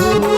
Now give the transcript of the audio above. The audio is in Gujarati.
Ooh.